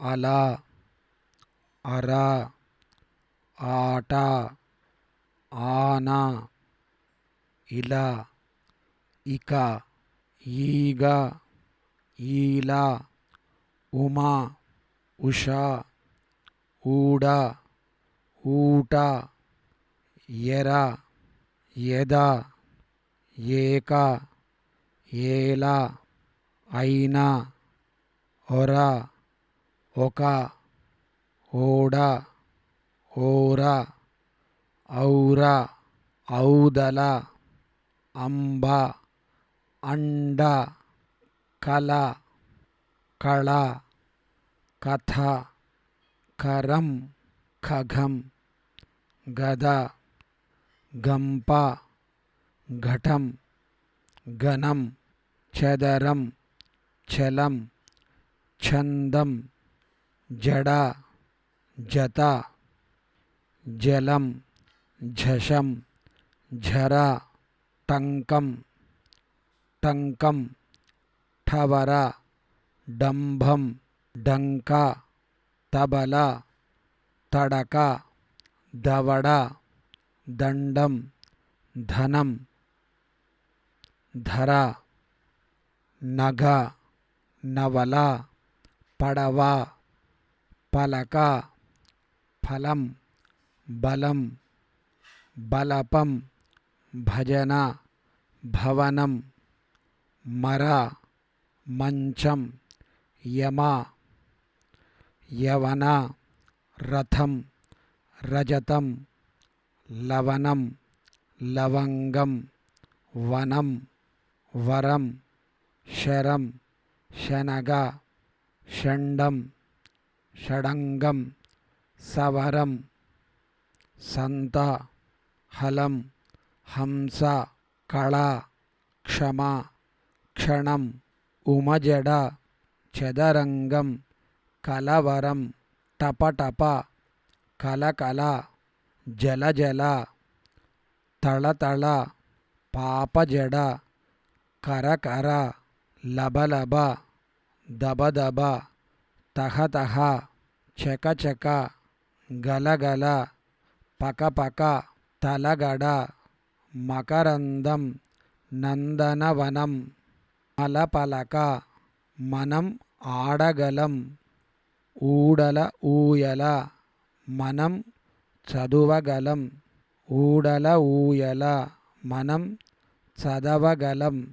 అల అర ఆట ఆన ఇలా ఇక ఈగ ఈల ఉమ ఉష ఊడ ఊట ఎర ఎద ఏక ఏల అయిన ఒర ఒక ఓడ ఓర ఔర ఔదల అంబ అండ కల కళ కథ కరం ఖగం గద గంప ఘటం ఘనం చదరం చలం ఛందం जड़ा, जता, जलम झशम झरा, टंकम टंकम, ठवरा, डंभम, डंका, तबला, तड़का, दवड़ा, दंडम, धनम, धरा, नगा, नवला, पड़वा పలక ఫలం బలం బలపం భజన భవనం మర మంచం యమ యవన రథం రజతం లవణం లవంగం వనం వరం శరం శనగ షండం షడంగం సవరం సంత హలం హంస కళ క్షమ క్షణం ఉమజడ చదరంగం కలవరం టపటప కలకల జలజల తళతళ పాపజడ కరకర లబలబ దబదబ తహతహ చకచక గలగల పకపక తలగడ మకరందం నందనవనం మలపలక మనం ఆడగలం ఊడల ఊయల మనం చదువగలం ఊడల ఊయల మనం చదవగలం.